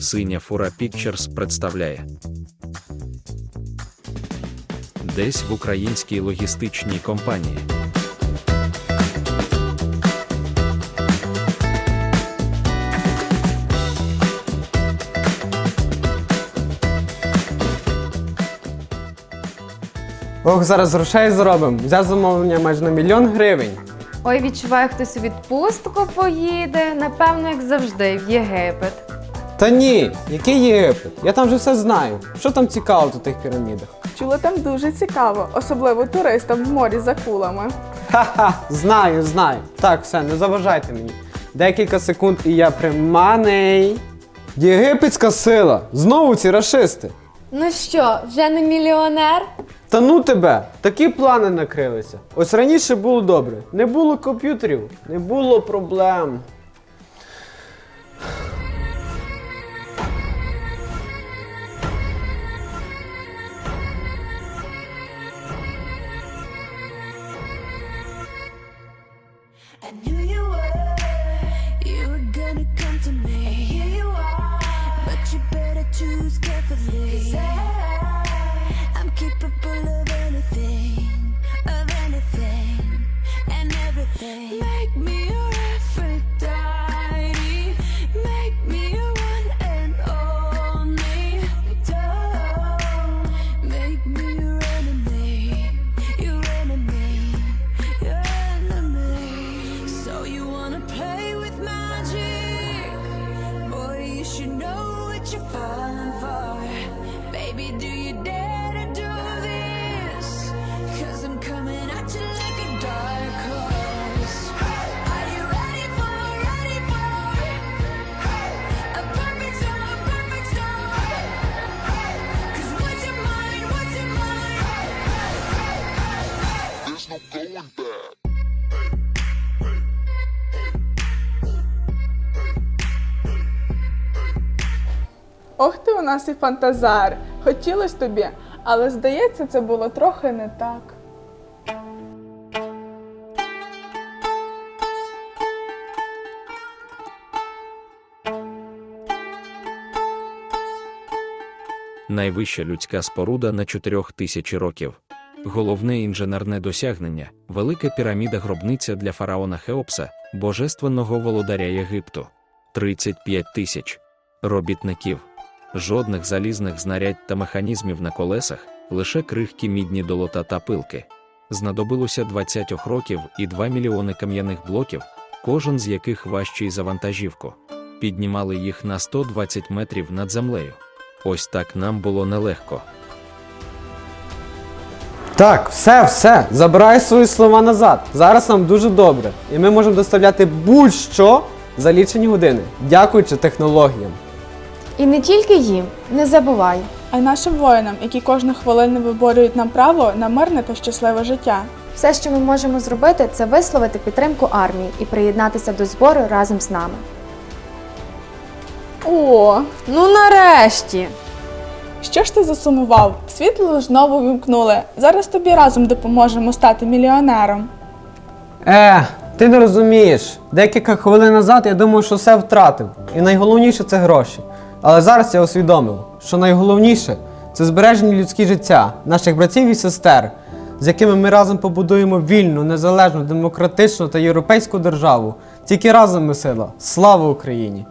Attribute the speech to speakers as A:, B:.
A: Синя фура Pictures представляє. Десь в українській логістичній компанії.
B: Ох, зараз грошей заробимо. Взяв замовлення майже на мільйон гривень.
C: Ой, відчуваю, хтось у відпустку поїде, напевно, як завжди, в Єгипет.
B: Та ні, який Єгипет? Я там вже все знаю. Що там цікаво в тих пірамідах?
D: Чула там дуже цікаво, особливо туристам в морі за кулами.
B: Ха-ха, знаю, знаю. Так, все, не заважайте мені. Декілька секунд і я приманий. Єгипетська сила! Знову ці рашисти.
C: Ну що, вже не мільйонер?
B: Та ну тебе, такі плани накрилися. Ось раніше було добре. Не було комп'ютерів, не було проблем.
E: I you're falling for. Baby, do you dare to do this? Cause I'm coming at you like a dark horse. Are you ready for, ready for a perfect storm, perfect storm? Cause what's your mind, what's your mind?
D: Ох ти у нас і фантазар. Хотілось тобі, але здається, це було трохи не так.
A: Найвища людська споруда на 4000 тисячі років. Головне інженерне досягнення велика піраміда гробниця для фараона Хеопса, божественного володаря Єгипту. 35 тисяч робітників. Жодних залізних знарядь та механізмів на колесах, лише крихкі мідні долота та пилки. Знадобилося 20 років і 2 мільйони кам'яних блоків, кожен з яких важчий за вантажівку. Піднімали їх на 120 метрів над землею. Ось так нам було нелегко.
B: Так, все, все, забирай свої слова назад. Зараз нам дуже добре. І ми можемо доставляти будь-що за лічені години, дякуючи технологіям.
C: І не тільки їм, не забувай.
D: А й нашим воїнам, які кожну хвилину виборюють нам право на мирне та щасливе життя.
C: Все, що ми можемо зробити, це висловити підтримку армії і приєднатися до збору разом з нами.
D: О,
C: Ну нарешті!
D: що ж ти засумував? Світло знову вимкнули. Зараз тобі разом допоможемо стати мільйонером.
B: Е, ти не розумієш. Декілька хвилин назад я думав, що все втратив. І найголовніше це гроші. Але зараз я усвідомив, що найголовніше це збережені людські життя, наших братів і сестер, з якими ми разом побудуємо вільну, незалежну, демократичну та європейську державу. Тільки разом ми сила. Слава Україні!